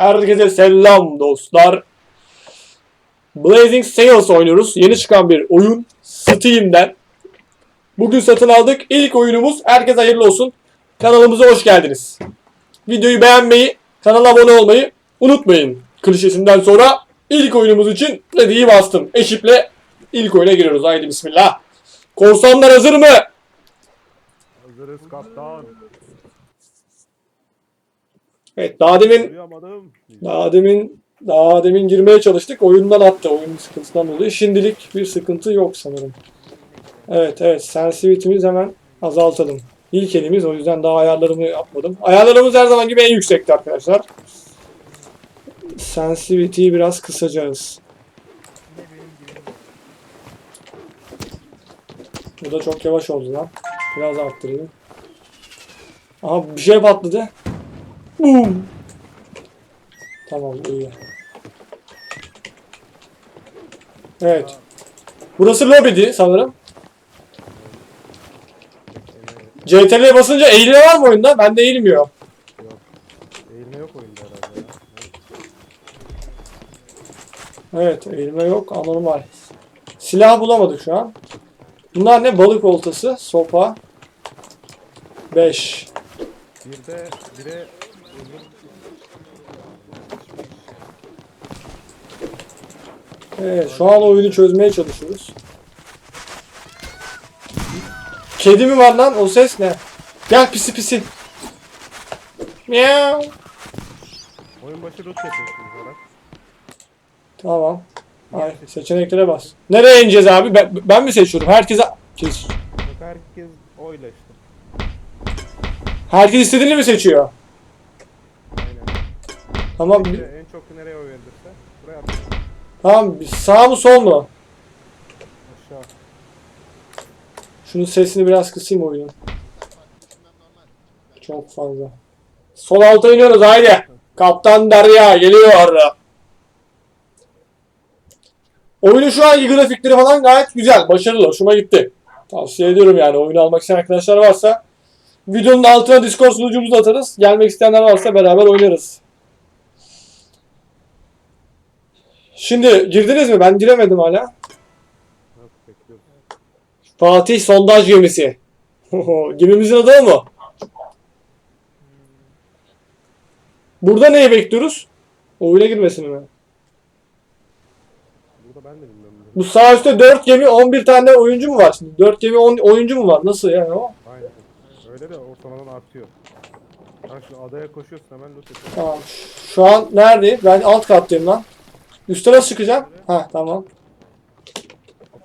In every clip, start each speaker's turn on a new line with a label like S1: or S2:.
S1: Herkese selam dostlar. Blazing Sails oynuyoruz. Yeni çıkan bir oyun Steam'den. Bugün satın aldık. İlk oyunumuz. Herkese hayırlı olsun. Kanalımıza hoş geldiniz. Videoyu beğenmeyi, kanala abone olmayı unutmayın. Klişesinden sonra ilk oyunumuz için ready'yi bastım. Eşiple ilk oyuna giriyoruz. Haydi bismillah. Korsanlar hazır mı?
S2: Hazırız kaptan.
S1: Evet daha demin. Daha demin daha demin girmeye çalıştık. Oyundan attı. Oyun sıkıntısından dolayı. Şimdilik bir sıkıntı yok sanırım. Evet evet. Sensitivity'mizi hemen azaltalım. İlk elimiz o yüzden daha ayarlarımı yapmadım. Ayarlarımız her zaman gibi en yüksekti arkadaşlar. Sensitivity'yi biraz kısacağız. Bu da çok yavaş oldu lan. Biraz arttırayım. Aha bir şey patladı. Boom. Tamam iyi. Evet. Burası lobby'di sanırım. CTRL'ye basınca eğilme var mı oyunda? Bende eğilmiyor.
S2: Yok. Eğilme yok oyunda herhalde ya.
S1: Evet eğilme yok anormal. Silah bulamadık şu an. Bunlar ne? Balık oltası, sopa. 5.
S2: Bir de bire
S1: Evet şu an oyunu çözmeye çalışıyoruz. Kedi mi var lan? O ses ne? Gel pisi pisi. Miau.
S2: oyun başı root yapıyorsunuz Aras.
S1: Tamam. Ay, seçeneklere bas. Nereye ineceğiz abi? Ben, ben mi seçiyorum? Herkese... Kes-
S2: Yok herkes oyla işte.
S1: Herkes istediğini mi seçiyor? Tamam.
S2: Bir en çok nereye oy verilirse buraya at.
S1: Tamam. Sağ mı sol mu?
S2: Aşağı.
S1: Şunun sesini biraz kısayım oyunun. Çok fazla. Sol alta iniyoruz haydi. Kaptan Derya geliyor. Oyunun şu anki grafikleri falan gayet güzel. Başarılı. Hoşuma gitti. Tavsiye ediyorum yani. Oyunu almak isteyen arkadaşlar varsa videonun altına Discord sunucumuzu atarız. Gelmek isteyenler varsa beraber oynarız. Şimdi girdiniz mi? Ben giremedim hala. Fatih sondaj gemisi. Gemimizin adı o mu? Burada neyi bekliyoruz? Oyuna girmesini mi?
S2: Burada ben de bilmiyorum.
S1: Bu sağ üstte 4 gemi 11 tane oyuncu mu var şimdi? 4 gemi 10 oyuncu mu var? Nasıl yani o?
S2: Aynen. Öyle de ortalaman artıyor. Bak şimdi adaya koşuyorsun hemen loot yapıyorsun.
S1: Tamam. Şu an neredeyim? Ben alt kattayım lan. Üste nasıl çıkacağım? Ha tamam.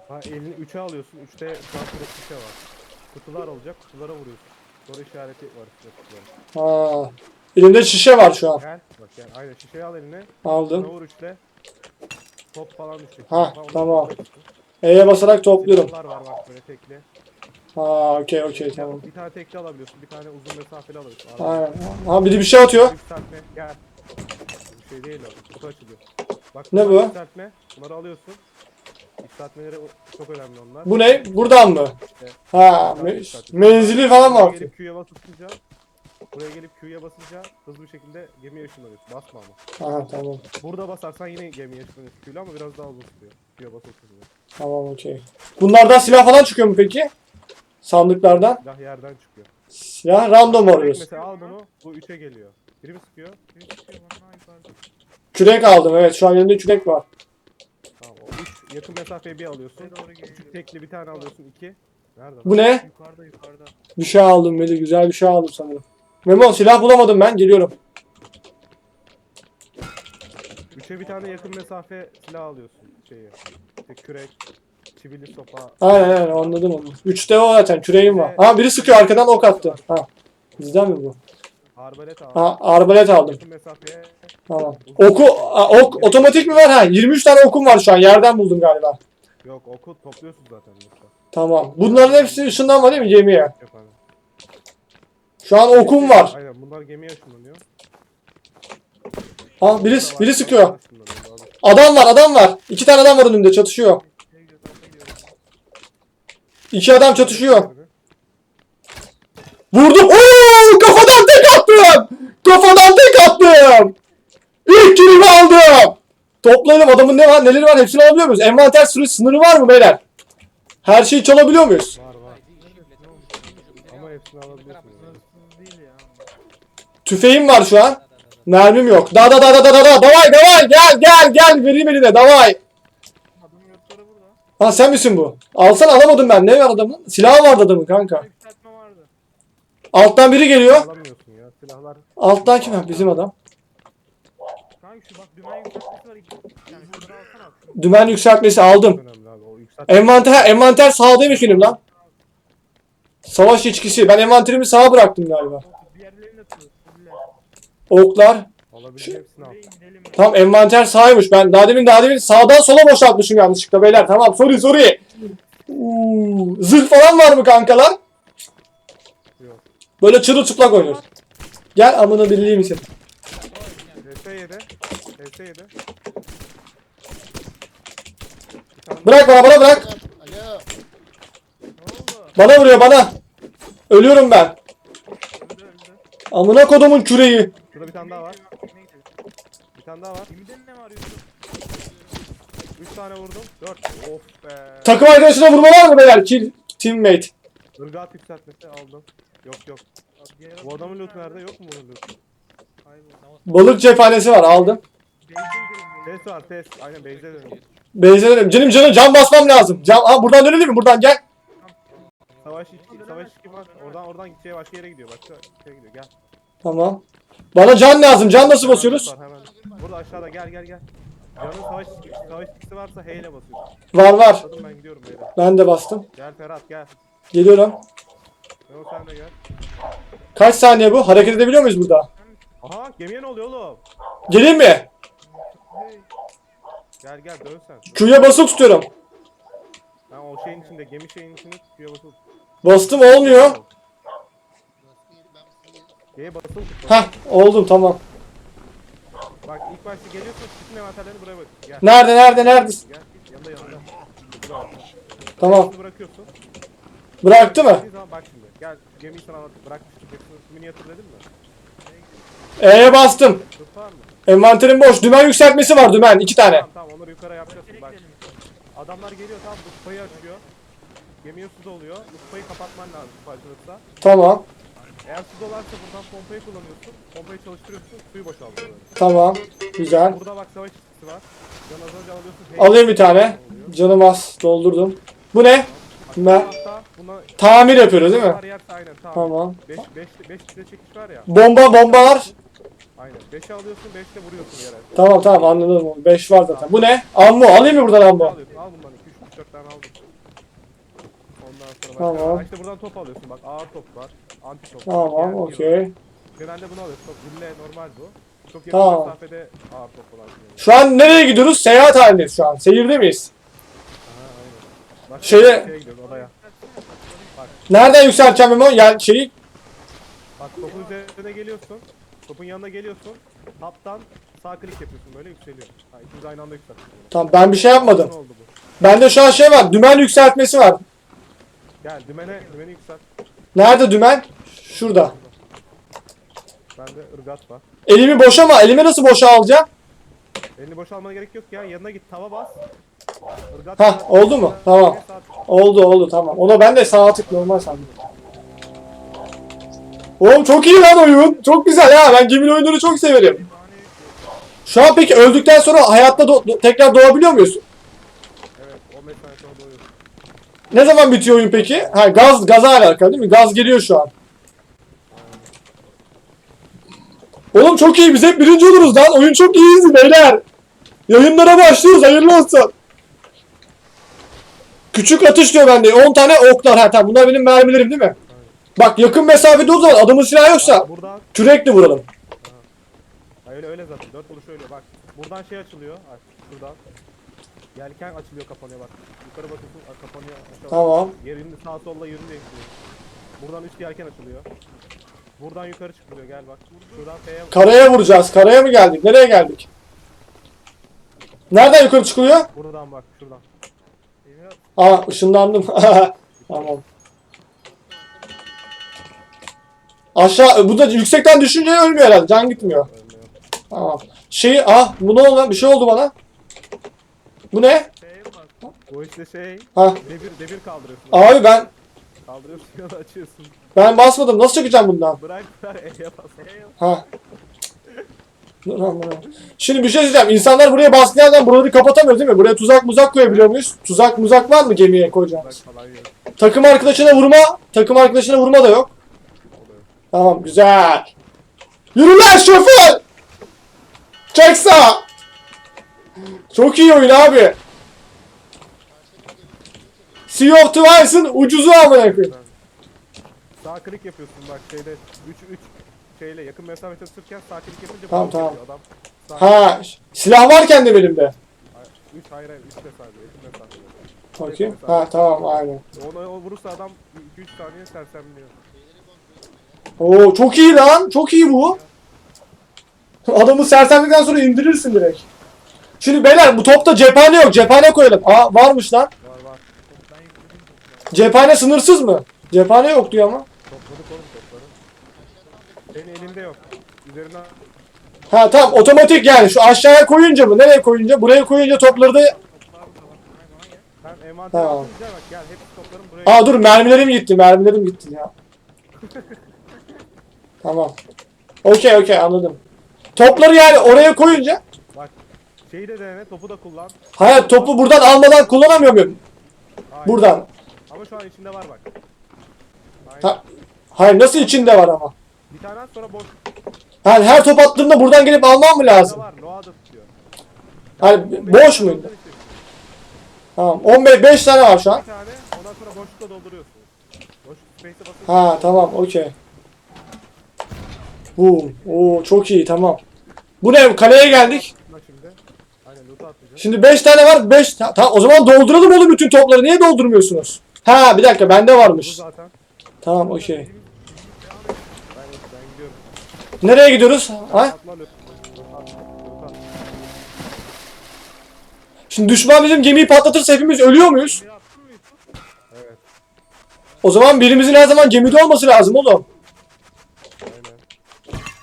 S2: Ha elini 3'e alıyorsun. 3'te transfer şişe var. Kutular olacak. Kutulara vuruyorsun. Soru işareti var üstte kutuların.
S1: Ha. Elimde şişe var şu an.
S2: Gel. Bak gel. Aynen şişeyi al eline.
S1: Aldım.
S2: Buna vur üçle. Top falan düşecek.
S1: Ha, tamam. E'ye basarak topluyorum.
S2: Silahlar var bak böyle tekli.
S1: Ha okey okey tamam.
S2: Bir tane tekli alabiliyorsun. Bir tane uzun mesafeli alabiliyorsun.
S1: Aynen. Ha biri bir şey atıyor.
S2: Yükseltme. Gel. Bir şey değil o. Kutu açılıyor. Bak
S1: Ne bu?
S2: Yükseltme. Bunları alıyorsun. Yükseltmeleri çok önemli onlar.
S1: Bu ne? Buradan mı? Ha me- menzili falan
S2: buraya
S1: var.
S2: gelip Q'ya basınca Buraya gelip Q'ya basınca hızlı bir şekilde gemiye ışınlanıyorsun. Basma ama.
S1: Aha tamam.
S2: Burada basarsan yine gemiye ışınlanıyorsun Q'yla ama biraz daha uzun sürüyor. Q'ya basıyorsun.
S1: Tamam okey. Bunlardan silah falan çıkıyor mu peki? Sandıklardan.
S2: Silah yerden çıkıyor.
S1: Silah random
S2: Direkt
S1: arıyoruz.
S2: Mesela al bunu. Bu 3'e geliyor. Biri mi sıkıyor?
S1: Kürek aldım evet şu an elimde kürek var.
S2: Tamam o 3 yakın mesafeyi bir alıyorsun. Küçük tekli bir tane alıyorsun 2. Nerede?
S1: Bu ne?
S2: Yukarıda yukarıda.
S1: Bir şey aldım Veli güzel bir şey aldım sanırım. Memo silah bulamadım ben geliyorum.
S2: 3'e bir tane yakın mesafe silah alıyorsun şeyi. İşte kürek, çivili sopa.
S1: Aynen aynen anladım onu. Üçte o zaten küreğim var. Ha biri sıkıyor arkadan ok attı. Ha. Bizden mi bu?
S2: Arbalet al.
S1: Ha arbalet aldım.
S2: Yakın mesafeye
S1: Tamam. Oku a, ok otomatik mi var? Ha 23 tane okum var şu an yerden buldum galiba.
S2: yok oku topluyorsun zaten yoksa.
S1: Tamam. Bunların hepsi ışınlanma değil mi gemiye?
S2: Yok abi.
S1: Şu an okum var.
S2: Aynen bunlar gemiye ışınlanıyor.
S1: Ha biri, biri sıkıyor. Adam var adam var. İki tane adam var önümde çatışıyor. İki adam çatışıyor. Vurdum. Tek attım. Kafadan tek attım. İlk kilimi aldım. Toplayalım adamın ne var neleri var hepsini alabiliyor muyuz? Envanter süresi sınırı var mı beyler? Her şeyi çalabiliyor muyuz?
S2: Var var. Ama hepsini.
S1: Tüfeğim var şu an. Mermim yok. Da da da da da da da. Davay davay gel gel gel vereyim eline davay. Ha sen misin bu? Alsan alamadım ben. Ne var adamın? Silahı vardı adamın kanka. Alttan biri geliyor.
S2: Alamıyorsun. Silahlar.
S1: Alttan kim? Ha, Bizim adam.
S3: Kanka şu bak dümen yükseltmesi var. Yani şunları alsana. Şunu
S1: Dümen yükseltmesi aldım.
S2: Önemli abi. O yükselt.
S1: Envanter, envanter sağdaymış benim lan. Savaş içkisi. Ben envanterimi sağa bıraktım galiba.
S3: Diğerlerini de.
S1: Oklar.
S2: Alabilir hepsini al.
S3: Buraya gidelim ya.
S1: Tamam envanter sağymış. Ben daha demin daha demin sağdan sola boşaltmışım yanlışlıkla beyler. Tamam sorry sorry. Uuu, Zırh falan var mı kankalar?
S2: Yok.
S1: Böyle çırılçıplak oynuyoruz. Gel amına birliği misin?
S2: HS7. HS7. Bir tane
S1: Bırak bana bana bırak.
S4: Alo.
S1: Bana vuruyor bana. Ölüyorum ben. Amına kodumun küreği.
S2: Şurada bir tane daha var. Bir tane daha var.
S3: Gemide ne var Yusuf?
S2: 3 tane vurdum. 4. Of be.
S1: Takım arkadaşına vurma var mı beyler? Kill teammate.
S2: Irgat yükseltmesi aldım. Yok yok. Bu adamın loot nerede? Yok mu bunun loot?
S3: Kayboldu.
S1: Balık cephanesi var aldım.
S2: Test var test. Aynen base'e dönüyor.
S1: Beyze dönelim. Canım canım can basmam lazım. Can, ha, buradan dönelim mi? Buradan gel.
S2: Savaş içki, savaş içki var. Oradan oradan şeye başka yere gidiyor. Başka şeye gidiyor. Gel.
S1: Tamam. Bana can lazım. Can nasıl basıyoruz?
S2: Var, hemen. Burada aşağıda gel gel gel. Canın savaş içki, savaş içkisi varsa H ile basıyorsun.
S1: Var var.
S2: Anladım ben gidiyorum.
S1: Ben de bastım.
S2: Gel Ferhat gel.
S1: Geliyorum.
S2: Memo sen de gel.
S1: Kaç saniye bu? Hareket edebiliyor muyuz burada?
S2: Aha gemiye ne oluyor oğlum?
S1: Geleyim mi?
S2: Gel gel dön sen.
S1: Q'ya basılı tutuyorum.
S2: Ha, o şeyin içinde gemi şeyin içinde tutuyor basılı.
S1: Bastım olmuyor.
S2: G'ye basılı tut.
S1: Hah oldum tamam.
S2: Bak ilk başta geliyorsun bütün envanterlerini buraya bak. Gel.
S1: Nerede nerede nerede?
S2: Gel. Yanında yanında.
S1: Tamam.
S2: Bırakıyorsun.
S1: Bıraktı mı?
S2: Bak şimdi. Gel gemiyi sana anlat. Bırakmıştık. İsmini hatırladın mı?
S1: E'ye bastım.
S2: Tut var mı?
S1: Envanterim boş. Dümen yükseltmesi var dümen. iki tane.
S2: Tamam tamam onları yukarı yapacaksın bak. Adamlar geliyor tamam bu kupayı açıyor. Gemiye su doluyor. Bu kupayı kapatman lazım açılırsa.
S1: Tamam.
S2: Eğer su dolarsa buradan pompayı kullanıyorsun. Pompayı çalıştırıyorsun. Suyu boşaltıyor.
S1: Tamam. Güzel.
S2: Burada bak savaş çıktısı var. Can az önce alıyorsun.
S1: Alayım bir tane. Canım az. Doldurdum. Bu ne? Ben-
S2: buna
S1: Tamir yapıyoruz değil mi?
S2: Yer aynen tamam.
S1: Tamam.
S2: 5 5 5 litre çekiş var ya.
S1: Bomba bombalar.
S2: Aynen. 5'e alıyorsun 5'te vuruyorsun yere.
S1: Tamam tamam anladım. 5 var zaten. Bu ne? Ammo. Alayım mı buradan ammo?
S2: Al bundan 2 3 4 tane aldım. Ondan sonra
S1: Tamam.
S2: başka. İşte buradan top alıyorsun bak. Ağır top var. Anti top. var,
S1: Tamam
S2: diğer
S1: okey.
S2: Genelde bunu alıyorsun. Top gülle normal bu. Çok yakın
S1: Tamam.
S2: mesafede ağır top olan. Yani.
S1: Şu an nereye gidiyoruz? Seyahat halindeyiz şu an. Seyirde miyiz? Şeye-
S2: gidiyoruz odaya.
S1: Nereden yükselteceğim Memo? Yani şeyi
S2: Bak topun üzerine geliyorsun. Topun yanına geliyorsun. Taptan sağ klik yapıyorsun böyle yükseliyor. Ha, ikimiz aynı anda yükseltiyoruz.
S1: Tamam ben bir şey yapmadım.
S2: Ne oldu bu?
S1: Bende şu an şey var. Dümen yükseltmesi var.
S2: Gel dümene, dümeni yükselt.
S1: Nerede dümen? Şurada.
S2: Bende ırgat var.
S1: Elimi boşa mı? Elimi nasıl boşa alacağım?
S2: Elini boş almana gerek yok ya. Yanına git tava bas. Irgat
S1: Hah,
S2: var.
S1: oldu mu? Tamam. Oldu oldu tamam. Ona ben de sağ tık normal sandım. Oğlum çok iyi lan oyun. Çok güzel ha. Ben gemili oyunları çok severim. Şu an peki öldükten sonra hayatta do- do- tekrar doğabiliyor muyuz?
S2: Evet 15 saniye sonra doğuyorsun.
S1: Ne zaman bitiyor oyun peki? Ha gaz gaza alakalı değil mi? Gaz geliyor şu an. Oğlum çok iyi. Biz hep birinci oluruz lan. Oyun çok iyiyiz beyler. Yayınlara başlıyoruz. Hayırlı olsun. Küçük atış diyor bende. 10 tane oklar. Ha tamam. Bunlar benim mermilerim değil mi? Bak yakın mesafede o zaman adamın silahı yoksa
S2: Buradan
S1: kürekle vuralım.
S2: Ha, öyle öyle zaten. Dört vuruş öyle bak. Buradan şey açılıyor. Bak şuradan. Yelken açılıyor kapanıyor bak. Yukarı bakıyorsun a, kapanıyor. aşağı
S1: Tamam.
S2: Yerini sağ solla yönünü değiştiriyor. Buradan üst yelken açılıyor. Buradan yukarı çıkılıyor gel bak. Şuradan F'ye
S1: Karaya vuracağız. Karaya mı geldik? Nereye geldik? Nereden yukarı çıkılıyor?
S2: buradan bak şuradan.
S1: Aa ışınlandım. tamam. Aşağı bu da yüksekten düşünce ölmüyor herhalde. Can gitmiyor. Tamam. şeyi ah bu ne oldu? Bir şey oldu bana. Bu ne?
S2: O işte şey
S1: Ha
S2: devir devir kaldırıyorsun.
S1: abi ben
S2: Kaldırıyorsun açıyorsun.
S1: ben basmadım. Nasıl çıkacağım bundan?
S2: Bırak bırak E'ye bas.
S1: Ha. Dur lan, dur lan. Şimdi bir şey söyleyeceğim. İnsanlar buraya baskı yerden buraları kapatamıyor değil mi? Buraya tuzak muzak koyabiliyor muyuz? Tuzak muzak var mı gemiye koyacağımız? Takım arkadaşına vurma. Takım arkadaşına vurma da yok. Tamam güzel. Yürü lan şoför. Çek sağa. Çok iyi oyun abi. Sea of Twice'ın ucuzu amına koyayım.
S2: Sağ klik yapıyorsun bak şeyde 3 3 şeyle yakın mesafede tuturken sağ klik yapınca
S1: Tamam, tamam.
S2: yapıyor adam.
S1: Ha silah varken de benim de.
S2: 3 hayır hayır 3 mesafede yakın mesafede.
S1: Bakayım. Ha tamam aynen.
S2: Ona o vurursa adam 2-3 saniye sersemliyor.
S1: Oo çok iyi lan. Çok iyi bu. Adamı sersemlikten sonra indirirsin direkt. Şimdi beyler bu topta cephane yok. Cephane koyalım. Aa varmış lan.
S2: Var var.
S1: Cephane sınırsız mı? Cephane yok diyor ama.
S2: Topladık oğlum. Senin elinde yok. Üzerinden
S1: Ha tamam otomatik yani şu aşağıya koyunca mı? Nereye koyunca? Buraya koyunca topları da...
S3: Bak gel
S2: hepsi buraya.
S1: Aa dur mermilerim gitti. Mermilerim gitti ya. tamam. Okey okey anladım. Topları yani oraya koyunca...
S2: Bak şeyi de dene topu da kullan.
S1: Hayır topu buradan almadan kullanamıyor muyum?
S2: Hayır.
S1: Buradan.
S2: Ama şu an içinde var bak. Aynen.
S1: Ha, hayır nasıl içinde var ama?
S2: Bir tane at sonra boş.
S1: Yani her top attığımda buradan gelip almam mı lazım?
S2: var? Noah da tutuyor.
S1: Hani boş muydu? Tamam 15 5 tane var şu an.
S2: Bir tane ondan sonra boşlukla dolduruyorsun. Boş space'e basıyorsun.
S1: Ha tamam okey. Bu Oo çok iyi tamam. Bu ne? Kaleye geldik.
S2: Şimdi. Aynen loot'u atlayacağız.
S1: Şimdi 5 tane var. 5 tamam o zaman dolduralım oğlum bütün topları. Niye doldurmuyorsunuz? Ha bir dakika bende
S2: Bu
S1: varmış.
S2: zaten.
S1: Tamam okey. Nereye gidiyoruz? Ha? Şimdi düşman bizim gemiyi patlatırsa hepimiz ölüyor muyuz?
S2: Evet.
S1: O zaman birimizin her zaman gemide olması lazım oğlum.
S2: Aynen.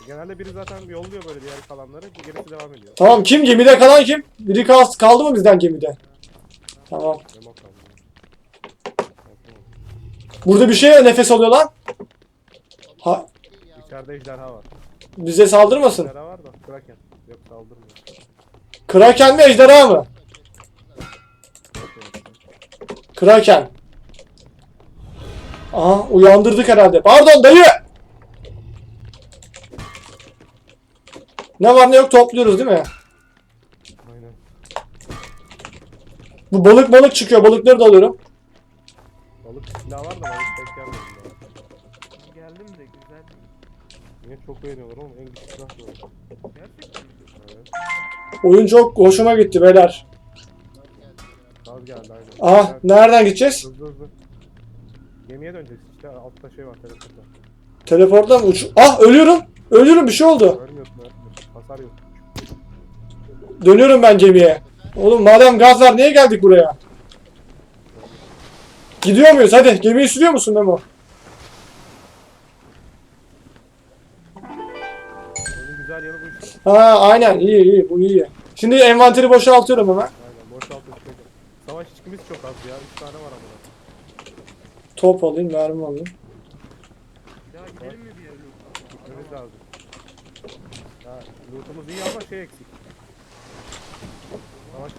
S2: Genelde biri zaten yolluyor böyle diğer kalanları. Gerisi devam ediyor.
S1: Tamam kim gemide kalan kim? Biri kal- kaldı mı bizden gemide? Tamam.
S2: Kaldı.
S1: Burada bir şey nefes alıyor lan. Ha,
S2: İçeride ejderha var.
S1: Bize saldırmasın.
S2: Ejderha var da Kraken. Yok saldırmıyor.
S1: Kraken mi ejderha mı? Kraken. Aha uyandırdık herhalde. Pardon dayı. Ne var ne yok topluyoruz değil mi?
S2: Aynen.
S1: Bu balık balık çıkıyor. Balıkları da alıyorum.
S2: Balık silah var da balık tek gelmedi.
S3: Geldim de.
S2: Niye çok beğeniyorlar oğlum en güçlü silah bu.
S3: Gerçekten mi?
S2: Evet.
S1: Oyun çok hoşuma gitti beyler.
S2: Gaz geldi aynen.
S1: Aha nereden gideceğiz?
S2: Hızlı hızlı. Gemiye döneceksin işte altta şey var telefonda.
S1: Teleportla mı uç? Ah ölüyorum. Ölüyorum bir şey oldu.
S2: Ölmüyorsun ölmüyorsun. Hasar yok.
S1: Dönüyorum ben gemiye. Oğlum madem gaz var niye geldik buraya? Gidiyor muyuz? Hadi gemiyi sürüyor musun Memo? Ha aynen iyi iyi bu iyi. Şimdi envanteri boşaltıyorum hemen.
S2: Aynen boşalt işte. Savaş içkimiz çok az ya. 3 tane var ama.
S1: Top alayım, mermi alayım.
S3: Ya gidelim mi bir yere Yusuf?
S2: Gitmemiz lazım. Ya lootumuz iyi ama şey eksik. Savaş.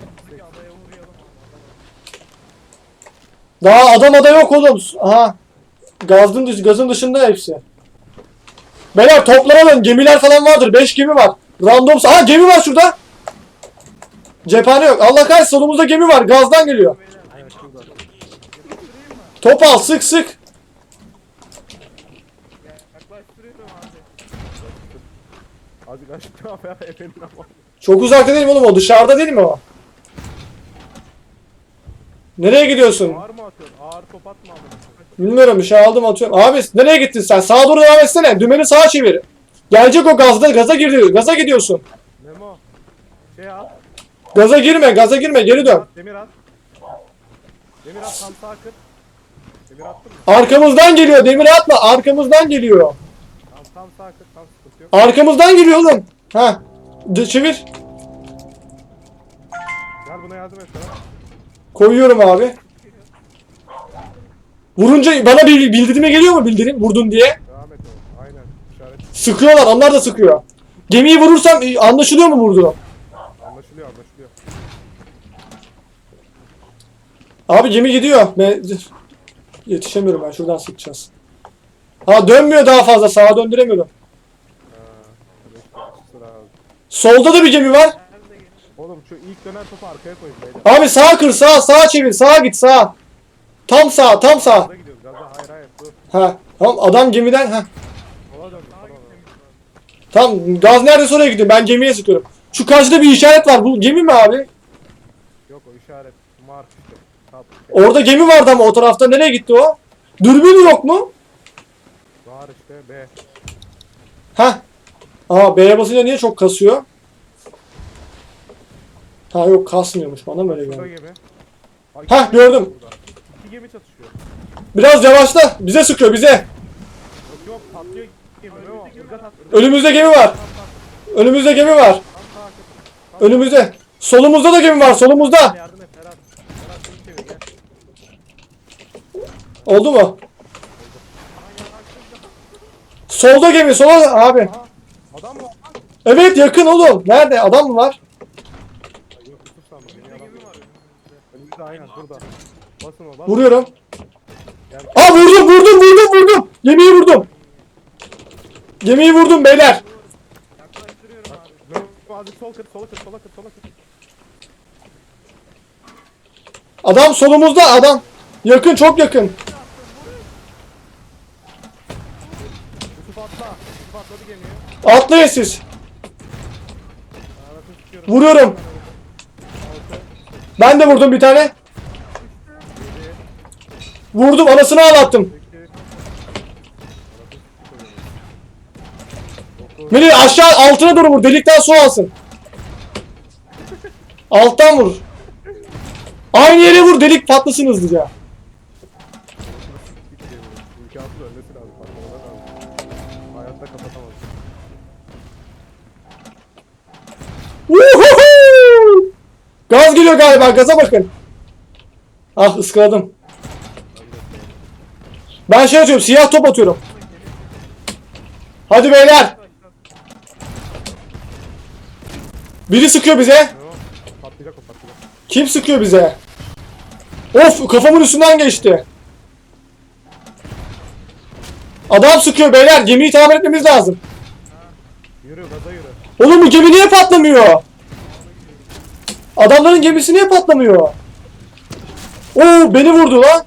S1: Daha adam ada yok oğlum. Aha. Gazın, dış- gazın dışında hepsi. Beyler toplar alın. Gemiler falan vardır. 5 gemi var. Random. Aha gemi var şurada. Cephane yok. Allah kahretsin solumuzda gemi var. Gazdan geliyor. Top al sık sık. Çok uzakta değil mi oğlum o? Dışarıda değil mi o? Nereye gidiyorsun?
S2: Ağır mı atıyorsun? Ağır top atma ama.
S1: Bilmiyorum bir şey aldım atıyorum. Abi nereye gittin sen? Sağa doğru devam etsene. Dümeni sağa çevir. Gelecek o gazda. Gaza giriyor. Gaza gidiyorsun.
S2: Memo. Şey at.
S1: Gaza girme. Gaza girme. Geri dön.
S2: demir at. Demir at tam sağ kır. Demir attın mı?
S1: Arkamızdan geliyor. Demir atma. Arkamızdan geliyor.
S2: Tam tam sağ kır tam sıkıntı yok.
S1: Arkamızdan geliyor oğlum. Ha. Çevir.
S2: Gel buna yardım et sana.
S1: Koyuyorum abi. Vurunca bana bir bildirime geliyor mu bildirim vurdun diye?
S2: Devam et oğlum. Aynen. İşaret
S1: Sıkıyorlar onlar da sıkıyor. Gemiyi vurursam e, anlaşılıyor mu vurdu?
S2: anlaşılıyor anlaşılıyor.
S1: Abi gemi gidiyor. Ben... Yetişemiyorum ben şuradan sıkacağız. Ha dönmüyor daha fazla sağa döndüremiyorum.
S2: Lazım.
S1: Solda da bir gemi var.
S2: Oğlum şu ilk dönen topu arkaya koyun beyler.
S1: Abi sağa kır sağa sağa çevir sağa git sağa. Tam sağ tam sağ.
S2: Gaza gidiyoruz gaza hayır hayır dur.
S1: Ha tamam adam gemiden ha.
S2: Sola dön
S3: Sağa
S2: sola dön.
S3: gitmemiz
S1: Tamam gaz neredeyse oraya gidiyor ben gemiye sıkıyorum. Şu karşıda bir işaret var bu gemi mi abi?
S2: Yok o işaret. Mark işte.
S1: Orada gemi vardı ama o tarafta nereye gitti o? Dürbün yok mu?
S2: Var işte B.
S1: Ha. Aa B'ye basınca niye çok kasıyor? Ha yok kasmıyormuş bana böyle
S2: Şurada
S1: geldi.
S2: gemi.
S1: Hah, gördüm.
S2: burada. İki gemi çatışıyor.
S1: Biraz yavaşla bize sıkıyor bize.
S2: Yok yok patlıyor
S1: Önümüzde gemi var. Önümüzde gemi var. Önümüzde. Solumuzda da gemi var solumuzda. Oldu mu? Solda gemi sola abi. Evet yakın oğlum. Nerede? Adam mı var? Vuruyorum. Aa vurdum vurdum vurdum vurdum. Gemiyi vurdum. Gemiyi vurdum beyler. Adam solumuzda adam. Yakın çok yakın.
S2: Yusuf.
S1: Atlayın siz. Vuruyorum. Ben de vurdum bir tane. Vurdum anasını ağlattım. Melih aşağı altına doğru vur. Delikten su alsın. Alttan vur. Aynı yere vur delik patlasın hızlıca. Gaz geliyor galiba. Gaza bakın. Ah ıskaladım. Ben şey atıyorum. Siyah top atıyorum. Hadi beyler. Biri sıkıyor bize. Kim sıkıyor bize? Of kafamın üstünden geçti. Adam sıkıyor beyler. Gemiyi tamir etmemiz lazım.
S2: Yürü gaza yürü.
S1: Oğlum bu gemi niye patlamıyor? Adamların gemisi niye patlamıyor? Oo beni vurdu lan.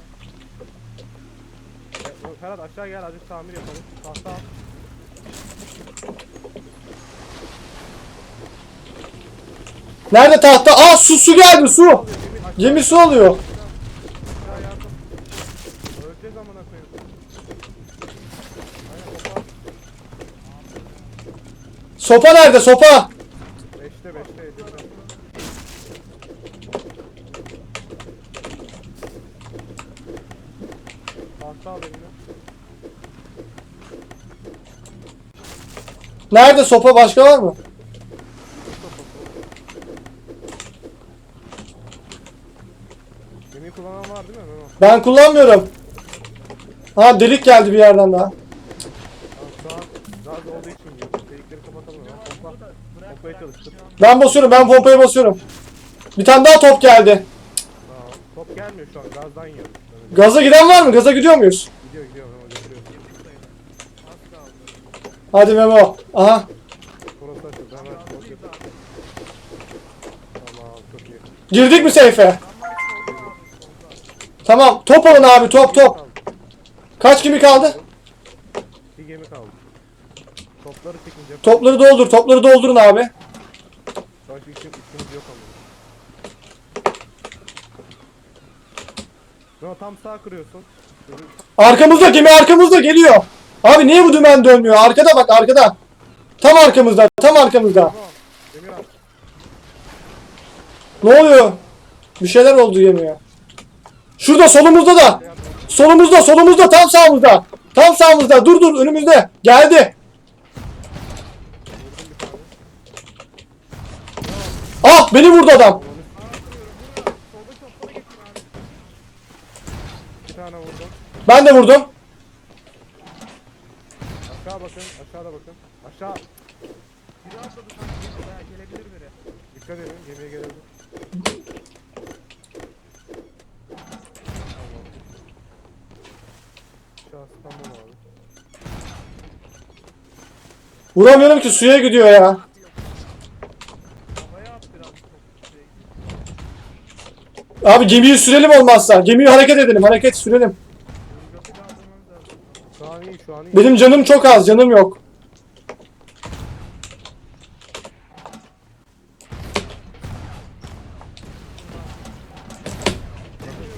S2: Ferhat aşağı gel azıcık tamir yapalım. Tahta.
S1: Nerede tahta? Aa su su geldi su.
S2: Gemi
S1: su alıyor. Sopa nerede sopa? Nerede sopa başka var mı?
S2: Gemiyi kullanan var değil mi Memo?
S1: Ben kullanmıyorum. Ha delik geldi bir yerden daha. Ben basıyorum ben pompaya basıyorum. Bir tane daha top geldi.
S2: Top gelmiyor şu an gazdan yiyor. Evet,
S1: Gaza giden var mı? Gaza gidiyor muyuz?
S2: Gidiyor gidiyor.
S1: Hadi Memo. Aha. Girdik mi seyfe? Tamam. Top alın abi top top. Kaç kimi kaldı?
S2: Bir gemi kaldı. Topları çekince
S1: Topları doldur. Topları doldurun abi.
S2: Başka işim, işimiz yok ama. No, tam sağ kırıyorsun. Şöyle-
S1: Arkamızda gemi arkamızda geliyor. Abi niye bu dümen dönmüyor? Arkada bak arkada. Tam arkamızda. Tam arkamızda.
S2: Tamam. Demir at.
S1: Ne oluyor? Bir şeyler oldu gemiye. Şurada solumuzda da. Solumuzda solumuzda tam sağımızda. Tam sağımızda. Dur dur önümüzde. Geldi. Ah beni vurdu adam. Ben de vurdum.
S2: Aşağı bakın. Aşağıda bakın. Aşağı.
S3: Biri atladı sanki. Gelebilir biri.
S2: Dikkat edin. Gemiye gelebilir.
S1: Vuramıyorum ki suya gidiyor ya. Abi gemiyi sürelim olmazsa. Gemiyi hareket edelim. Hareket sürelim. Benim canım çok az. Canım yok.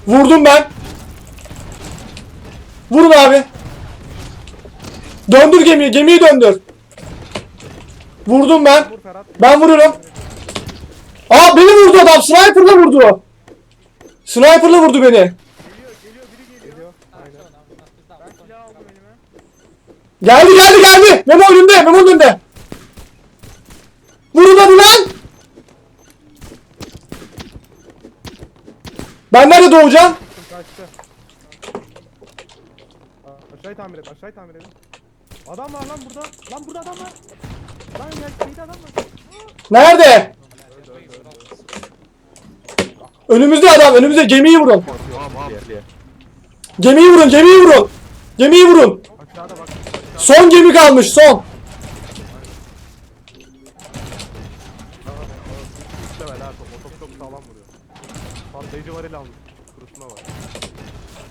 S1: Vurdum ben. Vurun abi. Döndür gemiyi. Gemiyi döndür. Vurdum ben. Ben vururum. Aa beni vurdu adam. Sniper'la vurdu. Sniper'la vurdu beni.
S3: Geliyor geliyor biri geliyor.
S2: Geliyor. Aynen.
S3: Ben silah aldım elime.
S1: Geldi geldi geldi. Memo önünde. Memo önünde. Vurun hadi lan. Ben nerede doğacağım?
S2: Kaçtı? Aşağıyı tamir et. Aşağıyı tamir edin. Adam var lan burada. Lan burada adam var. Lan ya şeyde adam var.
S1: Nerede? Önümüzde adam. Önümüzde gemiyi vurun. Gemiyi vurun. Gemiyi vurun. Gemiyi vurun. Son gemi kalmış. Son.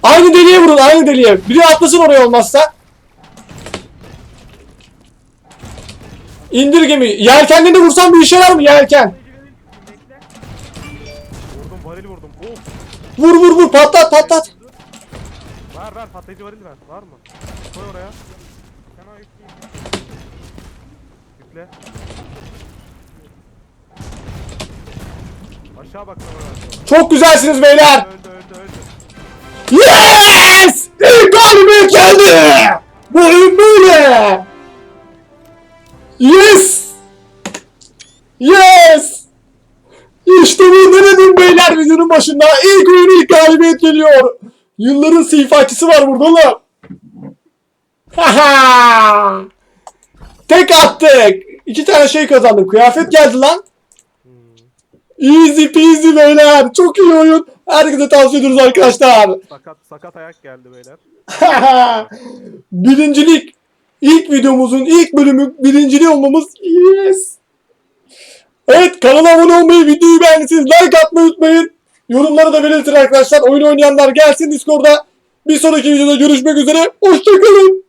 S1: Aynı deliğe vurun. Aynı deliğe. Biri atlasın oraya olmazsa. İndir gemiyi. Yelkenlerini de vursan bir işe yarar mı yelken?
S2: Vurdum varil vurdum. Of.
S1: Vur vur vur patlat patlat.
S2: Ver ver patlayıcı varil ver. Var mı? Koy oraya.
S3: Sana yükleyeyim.
S2: Yükle. Aşağı bak.
S1: Çok güzelsiniz beyler.
S2: Öldü öldü öldü.
S1: Yes! Galibiyet geldi. Bu oyun böyle. Yes! Yes! İşte bu ne dedim beyler videonun başında. İlk oyun ilk galibiyet geliyor. Yılların sifatçısı var burada oğlum. Haha! Tek attık. İki tane şey kazandım. Kıyafet geldi lan. Easy peasy beyler. Çok iyi oyun. Herkese tavsiye ediyoruz arkadaşlar.
S2: Sakat sakat ayak geldi beyler.
S1: Birincilik. İlk videomuzun ilk bölümü birinciliği olmamız. Yes. Evet kanala abone olmayı, videoyu beğendiyseniz like atmayı unutmayın. Yorumlara da belirtin arkadaşlar. Oyun oynayanlar gelsin Discord'a. Bir sonraki videoda görüşmek üzere. Hoşçakalın.